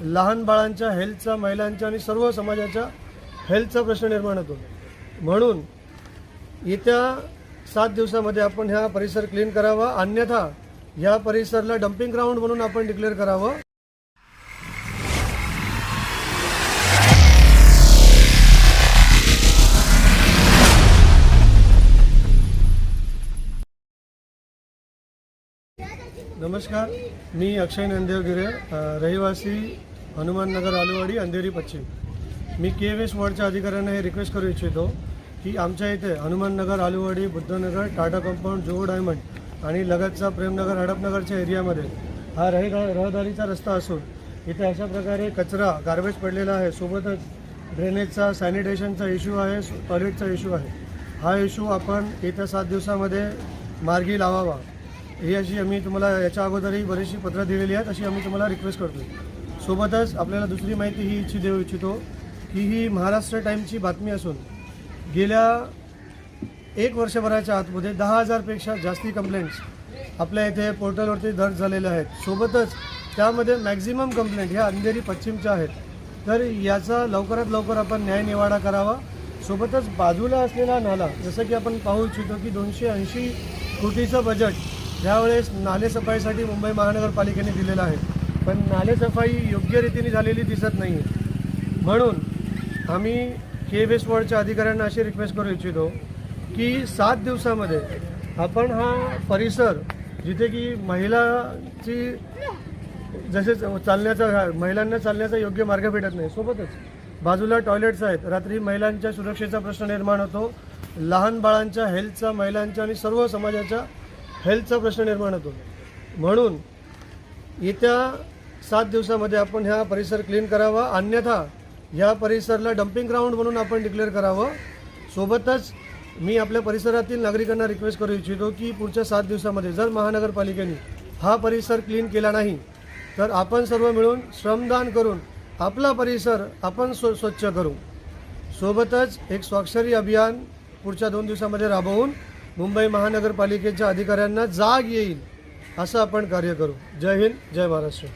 लहान बाळांच्या हेल्थचा महिलांच्या आणि सर्व समाजाच्या हेल्थचा प्रश्न निर्माण होतो. म्हणून येत्या सात दिवसामध्ये आपण ह्या परिसर क्लीन करावा. अन्यथा या परिसरला डम्पिंग ग्राउंड म्हणून आपण डिक्लेअर करावं. नमस्कार. मी अक्षय नंदेवगिरे रहिवासी हनुमाननगर आलुवाडी अंधेरी पश्चिम. मी के एस वॉर्डच्या अधिकाऱ्यांना हे रिक्वेस्ट करू इच्छितो की आमच्या इथे हनुमाननगर आलुवाडी बुद्धनगर टाटा कंपाऊंड जुहू डायमंड आणि लगतचा प्रेमनगर हडपनगरच्या एरियामध्ये हा रह रहदारीचा रस्ता असून इथे अशा प्रकारे कचरा गार्बेज पडलेला आहे. सोबतच ड्रेनेजचा सॅनिटेशनचा इश्यू आहे टॉयलेटचा इश्यू आहे. हा इश्यू आपण येत्या सात दिवसामध्ये मार्गी लावावा. ही अशी आम्ही तुम्हाला याच्या अगोदरही बरीचशी पत्रं दिलेली आहेत अशी आम्ही तुम्हाला रिक्वेस्ट करतो सोबतच आपल्याला दुसरी माहिती ही इच्छी देऊ इच्छितो की ही महाराष्ट्र टाईमची बातमी असून गेल्या एक वर्षभराच्या आतमध्ये दहा हजारपेक्षा जास्ती कंप्लेंट्स आपल्या इथे पोर्टलवरती दर्ज झालेल्या आहेत. सोबतच त्यामध्ये मॅक्झिमम कंप्लेंट ह्या अंधेरी पश्चिमच्या आहेत. तर याचा लवकरात लवकर आपण न्याय निवाडा करावा. सोबतच बाजूला असलेला नाला जसं की आपण पाहू इच्छितो की दोनशे ऐंशी कोटीचं बजेट यावेळेस नालेसफाईसाठी मुंबई महानगरपालिकेने दिलेलं आहे. पण नालेसफाई योग्य रीतीने झालेली दिसत नाही आहे म्हणून आम्ही के वेस्ट वॉर्डच्या अधिकाऱ्यांना अशी रिक्वेस्ट करू इच्छितो की सात दिवसामध्ये आपण हा परिसर जिथे की महिलाची जसे चालण्याचा महिलांना चालण्याचा योग्य मार्ग भेटत नाही सोबतच बाजूला टॉयलेट्स आहेत. रात्री महिलांच्या सुरक्षेचा प्रश्न निर्माण होतो. लहान बाळांच्या हेल्थचा महिलांच्या आणि सर्व समाजाच्या हेल्थचा प्रश्न निर्माण होतो. म्हणून येत्या सात दिवसामध्ये आपण ह्या परिसर क्लीन करावा. अन्यथा ह्या परिसरला डम्पिंग ग्राउंड म्हणून आपण डिक्लेअर करावं. सोबतच मी आपल्या परिसरातील नागरिकांना रिक्वेस्ट करू इच्छितो की पुढच्या सात दिवसामध्ये जर महानगरपालिकेने हा परिसर क्लीन केला नाही तर आपण सर्व मिळून श्रमदान करून आपला परिसर आपण स्व स्वच्छ करू. सोबतच एक स्वाक्षरी अभियान पुढच्या दोन दिवसामध्ये राबवून मुंबई महानगरपालिकेच्या अधिकाऱ्यांना जाग येईल असं आपण कार्य करू. जय हिंद जय महाराष्ट्र.